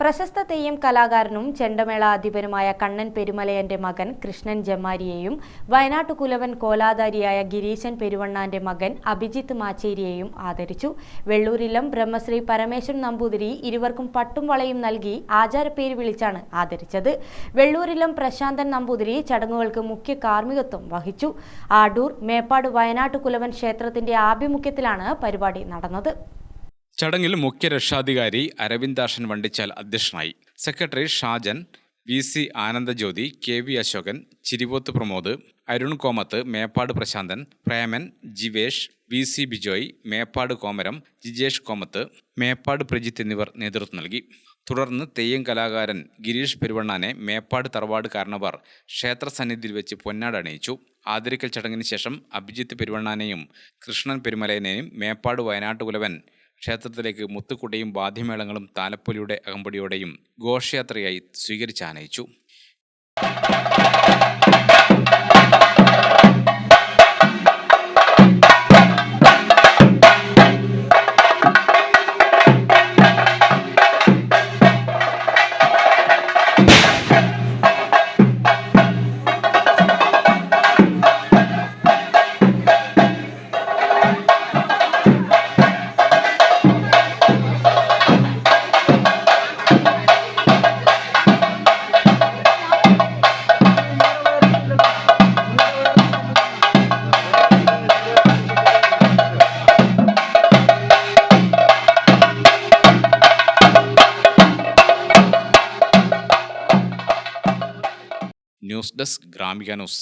പ്രശസ്ത തെയ്യം കലാകാരനും ചെണ്ടമേള അധിപനുമായ കണ്ണൻ പെരുമലയന്റെ മകൻ കൃഷ്ണൻ ജമാരിയെയും വയനാട്ടു കുലവൻ കോലാധാരിയായ ഗിരീശൻ പെരുവണ്ണാന്റെ മകൻ അഭിജിത്ത് മാച്ചേരിയെയും ആദരിച്ചു. വെള്ളൂരിലം ബ്രഹ്മശ്രീ പരമേശ്വരൻ നമ്പൂതിരി ഇരുവർക്കും പട്ടും വളയും നൽകി ആചാരപ്പേര് വിളിച്ചാണ് ആദരിച്ചത്. വെള്ളൂരിലം പ്രശാന്തൻ നമ്പൂതിരി ചടങ്ങുകൾക്ക് മുഖ്യ കാർമ്മികത്വം വഹിച്ചു. ആഡൂർ മേപ്പാട് വയനാട്ടു കുലവൻ ക്ഷേത്രത്തിന്റെ ആഭിമുഖ്യത്തിലാണ് പരിപാടി നടന്നത്. ചടങ്ങിൽ മുഖ്യ രക്ഷാധികാരി അരവിന്ദാഷൻ വണ്ടിച്ചാൽ അധ്യക്ഷനായി. Secretary Shajan V C Anandajyothi K V Ashokan Chiripoth Pramod Arun Komath Meppad Prasanthan Preman Jivesh V C Bijoy Meppad Komaram Jijesh Komath Meppad Prajith എന്നിവർ നേതൃത്വം നൽകി. തുടർന്ന് തെയ്യം കലാകാരൻ ഗിരീഷ് പെരുവണ്ണാനെ മേപ്പാട് തറവാട് കാരണവർ ക്ഷേത്ര സന്നിധിയിൽ വെച്ച് പൊന്നാട് അണിയിച്ചു. ആദരിക്കൽ ചടങ്ങിന് ശേഷം അഭിജിത്ത് പെരുവണ്ണാനെയും കൃഷ്ണൻ പെരുമലയനെയും മേപ്പാട് വയനാട്ട് കുലവൻ ക്ഷേത്രത്തിലേക്ക് മുത്തുക്കുട്ടയും വാദ്യമേളങ്ങളും താലപ്പൊലിയുടെ അകമ്പടിയോടെയും ഘോഷയാത്രയായി സ്വീകരിച്ചാനയിച്ചു ന്യൂസ് ഡെസ്ക് ഗ്രാമിക ന്യൂസ്.